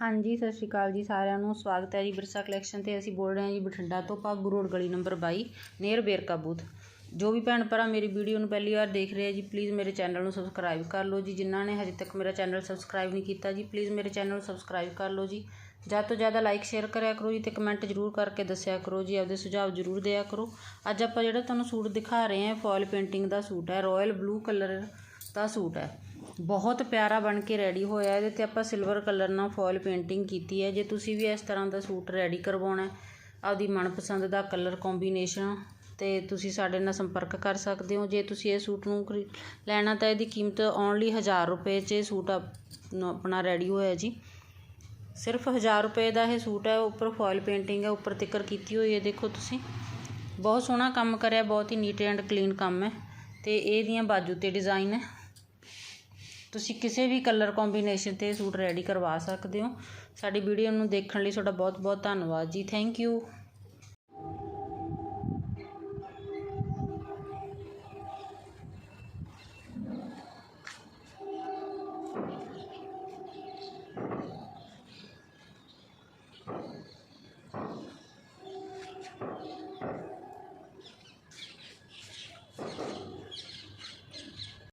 ਹਾਂਜੀ, ਸਤਿ ਸ਼੍ਰੀ ਅਕਾਲ ਜੀ ਸਾਰਿਆਂ ਨੂੰ। ਸਵਾਗਤ ਹੈ ਜੀ ਬਿਰਸਾ ਕਲੈਕਸ਼ਨ ਤੇ। ਅਸੀਂ ਬੋਲ ਰਹੇ ਹਾਂ ਜੀ ਬਠਿੰਡਾ ਤੋਂ ਭਾਗੂ ਰੋਡ ਗਲੀ ਨੰਬਰ 22 ਨੀਅਰ ਬੇਰਕਾ ਬੂਥ ਜੋ ਵੀ ਭੈਣ ਭਰਾ ਮੇਰੀ ਵੀਡੀਓ ਨੂੰ ਪਹਿਲੀ ਵਾਰ ਦੇਖ ਰਹੇ ਆ ਜੀ ਪਲੀਜ਼ ਮੇਰੇ ਚੈਨਲ ਨੂੰ ਸਬਸਕ੍ਰਾਈਬ ਕਰ ਲਓ ਜੀ। ਜਿਨ੍ਹਾਂ ਨੇ ਹਜੇ ਤੱਕ ਮੇਰਾ ਚੈਨਲ ਸਬਸਕ੍ਰਾਈਬ ਨਹੀਂ ਕੀਤਾ ਜੀ ਪਲੀਜ਼ ਮੇਰੇ ਚੈਨਲ ਨੂੰ ਸਬਸਕ੍ਰਾਈਬ ਕਰ ਲਓ ਜੀ। ਜ਼ਿਆਦਾ ਤੋਂ ਜ਼ਿਆਦਾ ਲਾਈਕ ਸ਼ੇਅਰ ਕਰਿਆ ਕਰੋ ਜੀ ਤੇ ਕਮੈਂਟ ਜ਼ਰੂਰ ਕਰਕੇ ਦੱਸਿਆ ਕਰੋ ਜੀ। ਆਪਦੇ ਸੁਝਾਅ ਜ਼ਰੂਰ ਦਿਆ ਕਰੋ। ਅੱਜ ਆਪਾਂ ਜਿਹੜਾ ਤੁਹਾਨੂੰ ਸੂਟ ਦਿਖਾ ਰਹੇ ਹਾਂ ਫੋਇਲ ਪੇਂਟਿੰਗ ਦਾ ਸੂਟ ਹੈ ਰਾਇਲ ਬਲੂ ਕਲਰ ਦਾ ਸੂਟ ਹੈ। ਬਹੁਤ ਪਿਆਰਾ ਬਣ ਕੇ ਰੈਡੀ ਹੋਇਆ। ਇਹਦੇ ਤੇ ਆਪਾਂ ਸਿਲਵਰ ਕਲਰ ਨਾਲ ਫੋਇਲ ਪੇਂਟਿੰਗ ਕੀਤੀ ਹੈ। ਜੇ ਤੁਸੀਂ ਵੀ ਇਸ ਤਰ੍ਹਾਂ ਦਾ ਸੂਟ ਰੈਡੀ ਕਰਵਾਉਣਾ ਹੈ, ਆਪਦੀ ਮਨਪਸੰਦ ਦਾ ਕਲਰ ਕੰਬੀਨੇਸ਼ਨ ਤੇ ਤੁਸੀਂ ਸਾਡੇ ਨਾਲ ਸੰਪਰਕ ਕਰ ਸਕਦੇ ਹੋ। ਜੇ ਤੁਸੀਂ ਇਹ ਸੂਟ ਨੂੰ ਖਰੀ ਲੈਣਾ ਤਾਂ ਇਹਦੀ ਕੀਮਤ ਓਨਲੀ 1000 ਰੁਪਏ 'ਚ ਇਹ ਸੂਟ ਆਪਣਾ ਰੈਡੀ ਹੋਇਆ ਜੀ। ਸਿਰਫ 1000 ਰੁਪਏ ਦਾ ਇਹ ਸੂਟ ਹੈ। ਉੱਪਰ ਫੋਇਲ ਪੇਂਟਿੰਗ ਹੈ, ਉੱਪਰ ਤਿੱਕਰ ਕੀਤੀ ਹੋਈ ਹੈ, ਦੇਖੋ ਤੁਸੀਂ। ਬਹੁਤ ਸੋਹਣਾ ਕੰਮ ਕਰਿਆ, ਬਹੁਤ ਹੀ ਨੀਟ ਐਂਡ ਕਲੀਨ ਕੰਮ ਹੈ। ਤੇ ਇਹਦੀਆਂ ਬਾਜੂ ਤੇ ਡਿਜ਼ਾਈਨ ਹੈ। ਤੁਸੀਂ ਕਿਸੇ ਵੀ ਕਲਰ ਕੋਂਬੀਨੇਸ਼ਨ 'ਤੇ ਸੂਟ ਰੈਡੀ ਕਰਵਾ ਸਕਦੇ ਹੋ। ਸਾਡੀ ਵੀਡੀਓ ਨੂੰ ਦੇਖਣ ਲਈ ਤੁਹਾਡਾ ਬਹੁਤ ਬਹੁਤ ਧੰਨਵਾਦ ਜੀ। Thank you